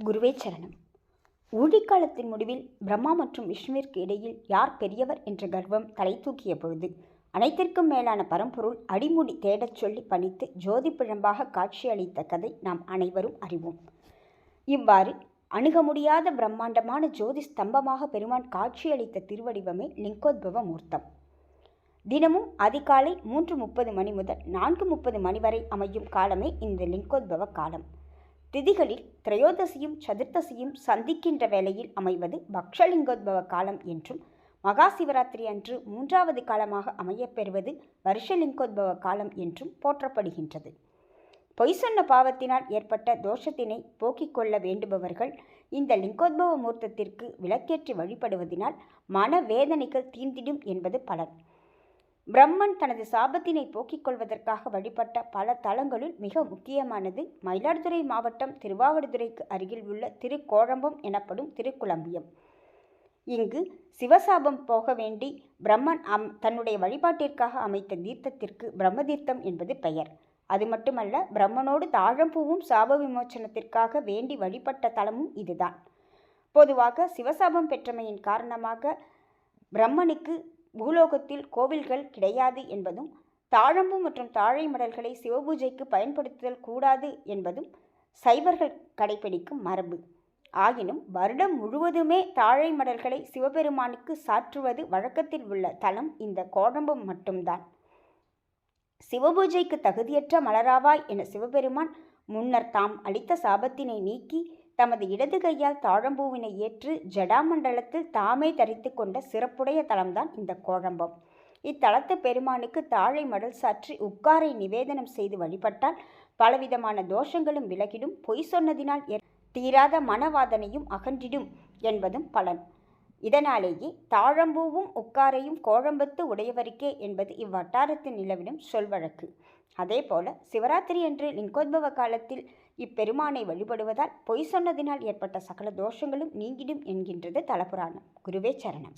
குருவே சரணம். ஊழிக்காலத்தின் முடிவில் பிரம்மா மற்றும் விஷ்ணுவிற்கு இடையில் யார் பெரியவர் என்ற கர்வம் தலை தூக்கிய பொழுது அனைத்திற்கும் மேலான பரம்பொருள் அடிமுடி தேடச் சொல்லி பணித்து ஜோதி பிழம்பாக காட்சியளித்த கதை நாம் அனைவரும் அறிவோம். இவ்வாறு அணுக முடியாத பிரம்மாண்டமான ஜோதி ஸ்தம்பமாக பெருமான் காட்சியளித்த திருவடிவமே லிங்கோத்பவ மூர்த்தம். தினமும் அதிகாலை மூன்று முப்பது மணி முதல் நான்கு முப்பது மணி வரை அமையும் காலமே இந்த லிங்கோத்பவ காலம். திதிகளில் திரையோதசியும் சதுர்த்தசியும் சந்திக்கின்ற வேளையில் அமைவது பக்ஷலிங்கோத்பவ காலம் என்றும் மகா சிவராத்திரி அன்று மூன்றாவது காலமாக அமையப்பெறுவது வருஷலிங்கோத்பவ காலம் என்றும் போற்றப்படுகின்றது. பொய் சொன்ன பாவத்தினால் ஏற்பட்ட தோஷத்தினை போக்கிக் கொள்ள வேண்டுபவர்கள் இந்த லிங்கோத்பவ மூர்த்தத்திற்கு விளக்கேற்றி வழிபடுவதினால் மன வேதனைகள் தீர்ந்திடும் என்பது பலன். பிரம்மன் தனது சாபத்தினை போக்கிக் கொள்வதற்காக வழிபட்ட பல தலங்களுள் மிக முக்கியமானது மயிலாடுதுறை மாவட்டம் திருவாவடுதுறைக்கு அருகில் உள்ள திருக்கோழம்பம் எனப்படும் திருக்குழம்பியம். இங்கு சிவசாபம் போக வேண்டி பிரம்மன் அம் தன்னுடைய வழிபாட்டிற்காக அமைத்த தீர்த்தத்திற்கு பிரம்மதீர்த்தம் என்பது பெயர். அது மட்டுமல்ல பிரம்மனோடு தாழம்பூவும் சாப விமோச்சனத்திற்காக வேண்டி வழிபட்ட தலமும் இதுதான். பொதுவாக சிவசாபம் பெற்றமையின் காரணமாக பிரம்மனுக்கு பூலோகத்தில் கோவில்கள் கிடையாது என்பதும் தாழம்பு மற்றும் தாழை மடல்களை சிவபூஜைக்கு பயன்படுத்துதல் கூடாது என்பதும் சைவர்கள் கடைபிடிக்கும் மரபு. ஆயினும் வருடம் முழுவதுமே தாழை மடல்களை சிவபெருமானுக்கு சாற்றுவது வழக்கத்தில் உள்ள தலம் இந்த கோடம்பம் மட்டும்தான். சிவபூஜைக்கு தகுதியற்ற மலராவாய் என சிவபெருமான் முன்னர் தாம் அளித்த சாபத்தினை நீக்கி தமது இடது கையால் தாழம்பூவினை ஏற்று ஜடாமண்டலத்தில் தாமே தரித்து கொண்ட சிறப்புடைய தலம்தான் இந்த கோழம்பம். இத்தலத்து பெருமானுக்கு தாழை மடல் சாற்றி உட்காரை நிவேதனம் செய்து வழிபட்டால் பலவிதமான தோஷங்களும் விலகிடும். பொய் சொன்னதினால் தீராத மனவாதனையும் அகன்றிடும் என்பதும் பலன். இதனாலேயே தாழம்பூவும் உட்காரையும் கோழம்பத்து உடையவருக்கே என்பது இவ்வட்டாரத்தில் நிலவிடும் சொல்வழக்கு அதேபோல சிவராத்திரி அன்று லிங்கோத்பவ காலத்தில் இப்பெருமானை வழிபடுவதால் பொய் சொன்னதினால் ஏற்பட்ட சகல தோஷங்களும் நீங்கிடும் என்கின்றது தலபுராணம். குருவே சரணம்.